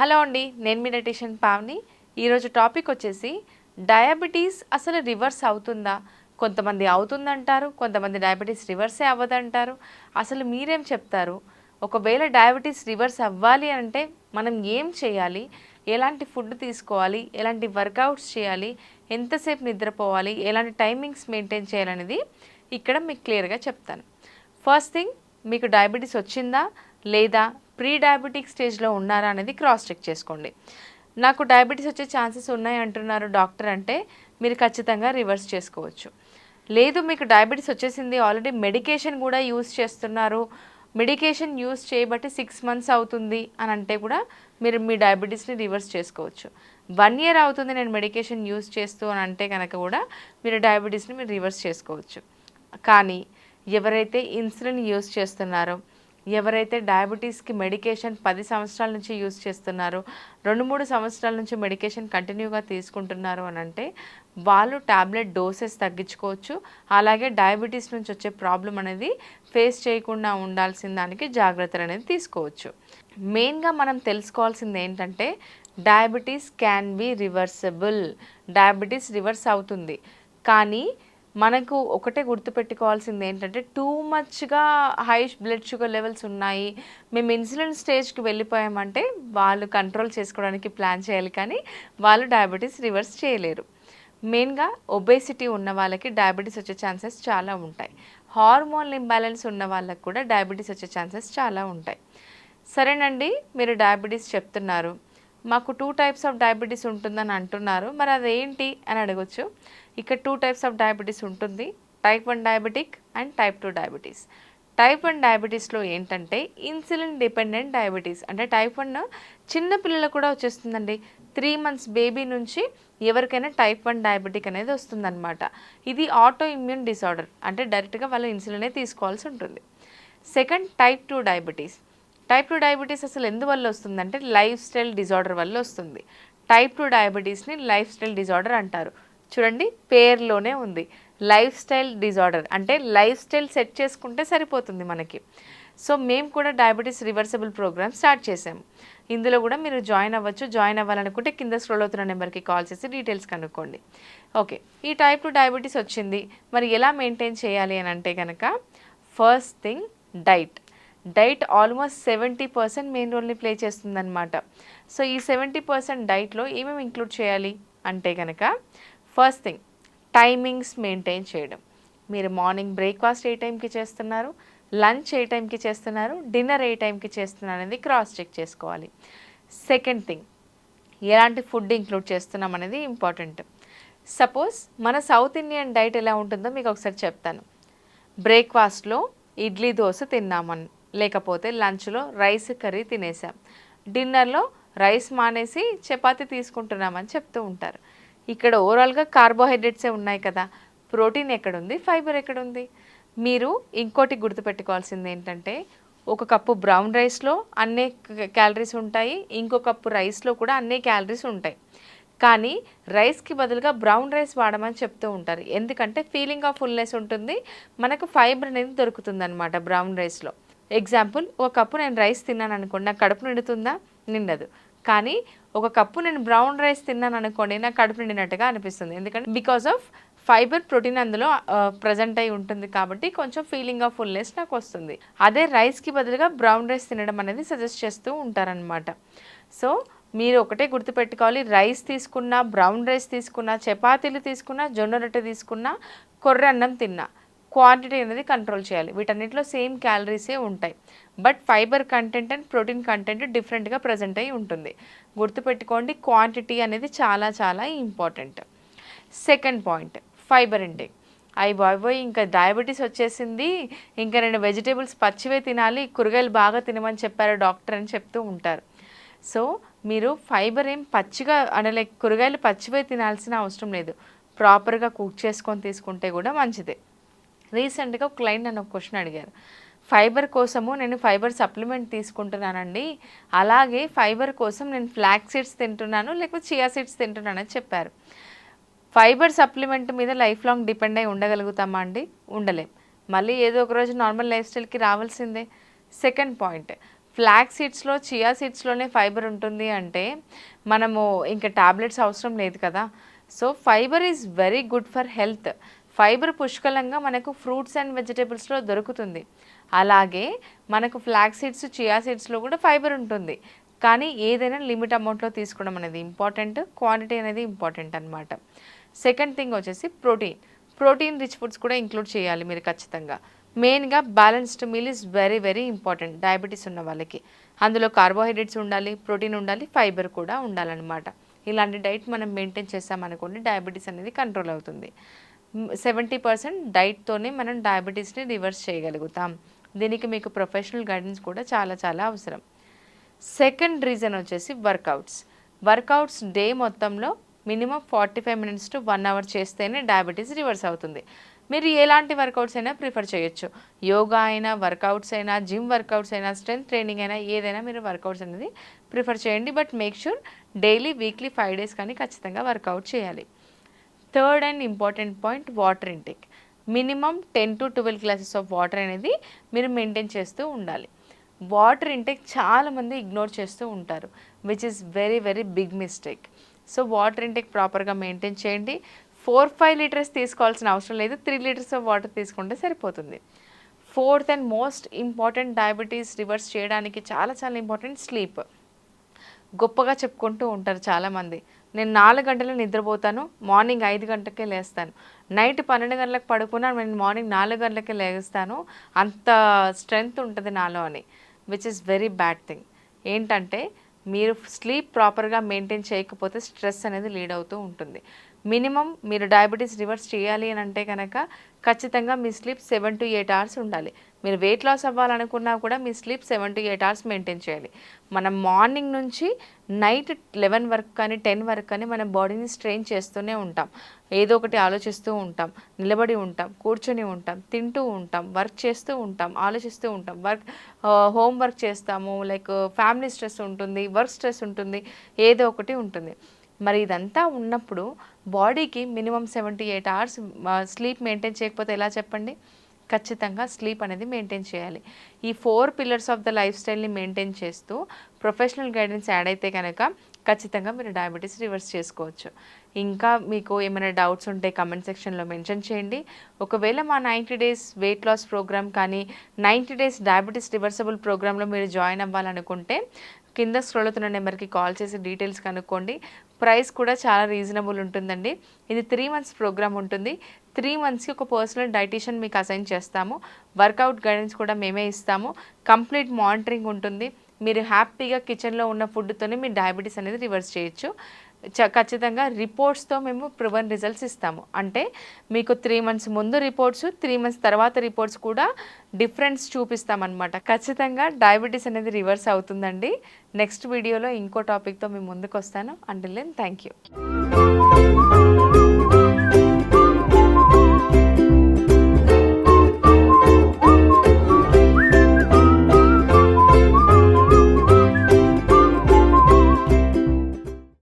Hello అండి నేను మీ dietitian Pavani. ఈరోజు టాపిక్ వచ్చేసి డయాబెటీస్ అసలు రివర్స్ అవుతుందా? కొంతమంది అవుతుందంటారు కొంతమంది డయాబెటీస్ రివర్సే అవ్వదంటారు. అసలు మీరేం చెప్తారు? ఒకవేళ డయాబెటీస్ రివర్స్ అవ్వాలి అంటే మనం ఏం చేయాలి? ఎలాంటి ఫుడ్ తీసుకోవాలి? ఎలాంటి వర్కౌట్స్ చేయాలి? ఎంతసేపు నిద్రపోవాలి? ఎలాంటి టైమింగ్స్ మెయింటైన్ చేయాలనేది ఇక్కడ మీకు క్లియర్గా చెప్తాను. ఫస్ట్ థింగ్ మీకు డయాబెటీస్ వచ్చిందా? లేదా? ప్రీ డయాబెటిక్ స్టేజ్లో ఉన్నారా అనేది క్రాస్ చెక్ చేసుకోండి. నాకు డయాబెటీస్ వచ్చే ఛాన్సెస్ ఉన్నాయి అంటున్నారు డాక్టర్ అంటే మీరు ఖచ్చితంగా రివర్స్ చేసుకోవచ్చు. లేదు మీకు డయాబెటీస్ వచ్చేసింది ఆల్రెడీ మెడికేషన్ కూడా యూస్ చేస్తున్నారు. మెడికేషన్ యూస్ చేయబట్టి సిక్స్ మంత్స్ అవుతుంది అని అంటే కూడా మీరు మీ డయాబెటీస్ని రివర్స్ చేసుకోవచ్చు. వన్ ఇయర్ అవుతుంది నేను మెడికేషన్ యూస్ చేస్తూ అని అంటే కనుక కూడా మీరు డయాబెటీస్ని మీరు రివర్స్ చేసుకోవచ్చు. కానీ ఎవరైతే ఇన్సులిన్ యూస్ చేస్తున్నారో ఎవరైతే డయాబెటీస్కి మెడికేషన్ పది సంవత్సరాల నుంచి యూస్ చేస్తున్నారో రెండు మూడు సంవత్సరాల నుంచి మెడికేషన్ కంటిన్యూగా తీసుకుంటున్నారు అని అంటే వాళ్ళు టాబ్లెట్ డోసెస్ తగ్గించుకోవచ్చు. అలాగే డయాబెటీస్ నుంచి వచ్చే ప్రాబ్లం అనేది ఫేస్ చేయకుండా ఉండాల్సిన దానికి జాగ్రత్తలు అనేది తీసుకోవచ్చు. మెయిన్గా మనం తెలుసుకోవాల్సింది ఏంటంటే diabetes can be reversible. Diabetes reverse అవుతుంది. కానీ మనకు ఒకటే గుర్తుపెట్టుకోవాల్సింది ఏంటంటే టూ మచ్గా హై బ్లడ్ షుగర్ లెవెల్స్ ఉన్నాయి. మేము ఇన్సులిన్ స్టేజ్కి వెళ్ళిపోయామంటే వాళ్ళు కంట్రోల్ చేసుకోవడానికి ప్లాన్ చేయాలి కానీ వాళ్ళు డయాబెటీస్ రివర్స్ చేయలేరు. మెయిన్గా ఒబేసిటీ ఉన్న వాళ్ళకి డయాబెటీస్ వచ్చే ఛాన్సెస్ చాలా ఉంటాయి. హార్మోన్ ఇంబ్యాలెన్స్ ఉన్న వాళ్ళకి కూడా డయాబెటీస్ వచ్చే ఛాన్సెస్ చాలా ఉంటాయి. సరేనండి మీరు డయాబెటీస్ చెప్తున్నారు. మాకు టూ టైప్స్ ఆఫ్ డయాబెటీస్ ఉంటుందని అంటున్నారు. మరి అదేంటి అని అడగొచ్చు. ఇక్కడ టూ టైప్స్ ఆఫ్ డయాబెటీస్ ఉంటుంది. Type one diabetic and type two diabetes type one డయాబెటీస్లో ఏంటంటే ఇన్సులిన్ డిపెండెంట్ డయాబెటీస్ అంటే టైప్ వన్ చిన్న పిల్లలకు కూడా వచ్చేస్తుందండి. త్రీ మంత్స్ బేబీ నుంచి ఎవరికైనా టైప్ వన్ డయాబెటిక్ అనేది వస్తుందన్నమాట. ఇది ఆటో ఇమ్యూన్ డిసార్డర్ అంటే డైరెక్ట్గా వాళ్ళు ఇన్సులినే తీసుకోవాల్సి ఉంటుంది. Second type two diabetes type two diabetes అసలు ఎందువల్ల వస్తుందంటే లైఫ్ స్టైల్ డిజార్డర్ వల్ల వస్తుంది. టైప్ టూ డయాబెటీస్ని లైఫ్ స్టైల్ డిజార్డర్ అంటారు. చూడండి పేర్లోనే ఉంది. లైఫ్ స్టైల్ డిజార్డర్ అంటే లైఫ్ స్టైల్ సెట్ చేసుకుంటే సరిపోతుంది మనకి. సో మేము కూడా డయాబెటీస్ రివర్సబుల్ ప్రోగ్రామ్ స్టార్ట్ చేసాము ఇందులో కూడా మీరు జాయిన్ అవ్వచ్చు. జాయిన్ అవ్వాలనుకుంటే కింద స్క్రోల్ అవుతున్న నెంబర్కి కాల్ చేసి డీటెయిల్స్ కనుక్కోండి. ఓకే ఈ టైప్ టూ డయాబెటీస్ వచ్చింది. మరి ఎలా మెయింటైన్ చేయాలి అని అంటే కనుక first thing diet diet almost seventy percent main రోల్ని play చేస్తుందన్నమాట. సో ఈ సెవెంటీ పర్సెంట్ డైట్లో ఏమేమి ఇంక్లూడ్ చేయాలి అంటే కనుక ఫస్ట్ థింగ్ టైమింగ్స్ మెయింటైన్ చేయడం. మీరు మార్నింగ్ బ్రేక్ఫాస్ట్ ఏ టైంకి చేస్తున్నారు? లంచ్ ఏ టైంకి చేస్తున్నారు? డిన్నర్ ఏ టైంకి చేస్తున్నారు అనేది క్రాస్ చెక్ చేసుకోవాలి. సెకండ్ థింగ్ ఎలాంటి ఫుడ్ ఇంక్లూడ్ చేస్తున్నాం అనేది ఇంపార్టెంట్. సపోజ్ మన సౌత్ ఇండియన్ డైట్ ఎలా ఉంటుందో మీకు ఒకసారి చెప్తాను. బ్రేక్ఫాస్ట్లో ఇడ్లీ దోశ తిన్నామని లేకపోతే లంచ్లో రైస్ కర్రీ తినేసాం. డిన్నర్లో రైస్ మానేసి చపాతి తీసుకుంటున్నామని చెప్తూ ఉంటారు. ఇక్కడ ఓవరాల్గా కార్బోహైడ్రేట్సే ఉన్నాయి కదా ప్రోటీన్ ఎక్కడుంది ఫైబర్ ఎక్కడుంది? మీరు ఇంకోటి గుర్తుపెట్టుకోవాల్సింది ఏంటంటే ఒక కప్పు బ్రౌన్ రైస్లో అన్నే క్యాలరీస్ ఉంటాయి ఇంకో కప్పు రైస్లో కూడా అన్నే క్యాలరీస్ ఉంటాయి. కానీ రైస్కి బదులుగా బ్రౌన్ రైస్ వాడమని చెప్తూ ఉంటారు. ఎందుకంటే ఫీలింగ్ ఆఫ్ ఫుల్నెస్ ఉంటుంది మనకు ఫైబర్ అనేది దొరుకుతుంది అనమాట బ్రౌన్ రైస్లో ఎగ్జాంపుల్ ఒక కప్పు నేను రైస్ తిన్నాను అనుకోండి నాకు కడుపు నిండుతుందా? నిండదు. కానీ ఒక కప్పు నేను బ్రౌన్ రైస్ తిన్నాను అనుకోండి నాకు కడుపు నిండినట్టుగా అనిపిస్తుంది. ఎందుకంటే బికాస్ ఆఫ్ ఫైబర్ ప్రోటీన్ అందులో ప్రజెంట్ అయి ఉంటుంది కాబట్టి కొంచెం ఫీలింగ్ ఆఫ్ ఫుల్నెస్ నాకు వస్తుంది. అదే రైస్కి బదులుగా బ్రౌన్ రైస్ తినడం అనేది సజెస్ట్ చేస్తూ ఉంటారనమాట సో మీరు ఒకటే గుర్తుపెట్టుకోవాలి రైస్ తీసుకున్నా బ్రౌన్ రైస్ తీసుకున్నా చపాతీలు తీసుకున్నా జొన్న రొట్టె తీసుకున్నా కొర్ర అన్నం తిన్నా. క్వాంటిటీ అనేది కంట్రోల్ చేయాలి. వీటన్నిటిలో సేమ్ క్యాలరీసే ఉంటాయి. But fibre content and protein content డిఫరెంట్గా ప్రజెంట్ అయి ఉంటుంది. గుర్తుపెట్టుకోండి క్వాంటిటీ అనేది చాలా చాలా important second point fibre intake అయ్యి బాబోయ్ ఇంకా డయాబెటీస్ వచ్చేసింది. ఇంకా నేను వెజిటేబుల్స్ పచ్చివే తినాలి కూరగాయలు బాగా తినమని చెప్పారు డాక్టర్ అని చెప్తూ ఉంటారు. సో మీరు ఫైబర్ ఏం పచ్చిగా అంటే లైక్ కూరగాయలు పచ్చివే తినాల్సిన అవసరం లేదు. ప్రాపర్గా కుక్ చేసుకొని తీసుకుంటే కూడా మంచిదే. రీసెంట్గా ఒక క్లయింట్ నన్ను ఒక క్వశ్చన్ అడిగారు. ఫైబర్ కోసము నేను ఫైబర్ సప్లిమెంట్ తీసుకుంటున్నానండి. అలాగే ఫైబర్ కోసం నేను ఫ్లాక్ సీడ్స్ తింటున్నాను లేకపోతే చియా సీడ్స్ తింటున్నానని చెప్పారు. ఫైబర్ సప్లిమెంట్ మీద లైఫ్ లాంగ్ డిపెండ్ అయి ఉండగలుగుతామా అండి? ఉండలేం. మళ్ళీ ఏదో ఒక రోజు నార్మల్ లైఫ్ స్టైల్కి రావాల్సిందే. సెకండ్ పాయింట్ ఫ్లాక్ సీడ్స్లో చియా సీడ్స్లోనే ఫైబర్ ఉంటుంది అంటే మనము ఇంకా టాబ్లెట్స్ అవసరం లేదు కదా. So fibre is very good for health fibre పుష్కలంగా మనకు ఫ్రూట్స్ అండ్ వెజిటేబుల్స్లో దొరుకుతుంది. అలాగే మనకు ఫ్లాక్ సీడ్స్ చియా సీడ్స్లో కూడా ఫైబర్ ఉంటుంది. కానీ ఏదైనా లిమిట్ అమౌంట్లో తీసుకోవడం అనేది ఇంపార్టెంట్ క్వాంటిటీ అనేది ఇంపార్టెంట్ అనమాట సెకండ్ థింగ్ వచ్చేసి ప్రోటీన్. ప్రోటీన్ రిచ్ ఫుడ్స్ కూడా ఇంక్లూడ్ చేయాలి మీరు ఖచ్చితంగా. మెయిన్గా balanced meal is very very important diabetes ఉన్న వాళ్ళకి. అందులో కార్బోహైడ్రేట్స్ ఉండాలి ప్రోటీన్ ఉండాలి ఫైబర్ కూడా ఉండాలన్నమాట. ఇలాంటి డైట్ మనం మెయింటైన్ చేస్తామనుకోండి డయాబెటీస్ అనేది కంట్రోల్ అవుతుంది. సెవెంటీ పర్సెంట్ డైట్తోనే మనం డయాబెటీస్ని రివర్స్ చేయగలుగుతాం. దీనికి మీకు ప్రొఫెషనల్ గైడెన్స్ కూడా చాలా చాలా అవసరం. సెకండ్ రీజన్ వచ్చేసి వర్కౌట్స్. వర్కౌట్స్ డే మొత్తంలో minimum forty five minutes to one hour చేస్తేనే డయాబెటీస్ రివర్స్ అవుతుంది. మీరు ఎలాంటి వర్కౌట్స్ అయినా ప్రిఫర్ చేయొచ్చు. యోగా అయినా వర్కౌట్స్ అయినా జిమ్ వర్కౌట్స్ అయినా స్ట్రెంత్ ట్రైనింగ్ అయినా ఏదైనా మీరు వర్కౌట్స్ అనేది ప్రిఫర్ చేయండి. But make sure daily weekly five days కానీ ఖచ్చితంగా వర్కౌట్ చేయాలి. Third and important point water intake. Minimum ten to twelve glasses of water అనేది మీరు మెయింటైన్ చేస్తూ ఉండాలి. వాటర్ ఇంటేక్ చాలామంది ఇగ్నోర్ చేస్తూ ఉంటారు which is very very big mistake so water intake ప్రాపర్గా మెయింటైన్ చేయండి. ఫోర్ ఫైవ్ లీటర్స్ తీసుకోవాల్సిన అవసరం లేదు. త్రీ లీటర్స్ ఆఫ్ వాటర్ తీసుకుంటే సరిపోతుంది. Fourth and most important diabetes reverse చేయడానికి చాలా చాలా ఇంపార్టెంట్ స్లీప్ గొప్పగా చెప్పుకుంటూ ఉంటారు చాలామంది. నేను నాలుగు గంటలు నిద్రపోతాను మార్నింగ్ ఐదు గంటలకే లేస్తాను. నైట్ పన్నెండు గంటలకు పడుకున్నా నేను మార్నింగ్ నాలుగు గంటలకే లేస్తాను. అంత స్ట్రెంగ్త్ ఉంటుంది నాలో అని which is very bad thing ఏంటంటే మీరు స్లీప్ ప్రాపర్గా మెయింటైన్ చేయకపోతే స్ట్రెస్ అనేది లీడ్ అవుతూ ఉంటుంది. మినిమం మీరు డయాబెటీస్ రివర్స్ చేయాలి అని అంటే కనుక ఖచ్చితంగా మీ sleep seven to eight hours ఉండాలి. మీరు వెయిట్ లాస్ అవ్వాలనుకున్నా కూడా మీ sleep seven to eight hours maintain చేయాలి. మనం మార్నింగ్ నుంచి నైట్ లెవెన్ వరకు కానీ టెన్ వరకు కానీ మన బాడీని స్ట్రెయిన్ చేస్తూనే ఉంటాం. ఏదో ఒకటి ఆలోచిస్తూ ఉంటాం నిలబడి ఉంటాం కూర్చొని ఉంటాం తింటూ ఉంటాం వర్క్ చేస్తూ ఉంటాం ఆలోచిస్తూ ఉంటాం. వర్క్ హోమ్ వర్క్ చేస్తాము లైక్ ఫ్యామిలీ స్ట్రెస్ ఉంటుంది వర్క్ స్ట్రెస్ ఉంటుంది ఏదో ఒకటి ఉంటుంది. మరి ఇదంతా ఉన్నప్పుడు బాడీకి minimum seventy eight hours sleep maintain చేయకపోతే ఎలా చెప్పండి? ఖచ్చితంగా స్లీప్ అనేది మెయింటైన్ చేయాలి. ఈ four pillars of the life స్టైల్ని మెయింటైన్ చేస్తూ ప్రొఫెషనల్ గైడెన్స్ యాడ్ అయితే కనుక ఖచ్చితంగా మీరు డయాబెటీస్ రివర్స్ చేసుకోవచ్చు. ఇంకా మీకు ఏమైనా డౌట్స్ ఉంటే కమెంట్ సెక్షన్లో మెన్షన్ చేయండి. ఒకవేళ మా ninety days weight loss programme కానీ నైంటీ డేస్ డయాబెటీస్ రివర్సబుల్ ప్రోగ్రాంలో మీరు జాయిన్ అవ్వాలనుకుంటే కింద స్క్రోల్ అవుతున్న నెంబర్కి కాల్ చేసి డీటెయిల్స్ కనుక్కోండి. ప్రైస్ కూడా చాలా రీజనబుల్ ఉంటుందండి. ఇది త్రీ మంత్స్ ప్రోగ్రామ్ ఉంటుంది. త్రీ మంత్స్కి ఒక పర్సనల్ డైటీషియన్ మీకు అసైన్ చేస్తాము. వర్కౌట్ గైడెన్స్ కూడా మేమే ఇస్తాము. కంప్లీట్ మానిటరింగ్ ఉంటుంది. మీరు హ్యాపీగా కిచెన్లో ఉన్న ఫుడ్తోనే మీ డయాబెటీస్ అనేది రివర్స్ చేయొచ్చు. చ ఖచ్చితంగా రిపోర్ట్స్తో మేము ప్రివన్ రిజల్ట్స్ ఇస్తాము. అంటే మీకు త్రీ మంత్స్ ముందు రిపోర్ట్స్ త్రీ మంత్స్ తర్వాత రిపోర్ట్స్ కూడా డిఫరెన్స్ చూపిస్తామన్నమాట. ఖచ్చితంగా డయాబెటీస్ అనేది రివర్స్ అవుతుందండి. నెక్స్ట్ వీడియోలో ఇంకో టాపిక్తో మేము ముందుకు వస్తాను అంటిల్ దెన్ థ్యాంక్ యూ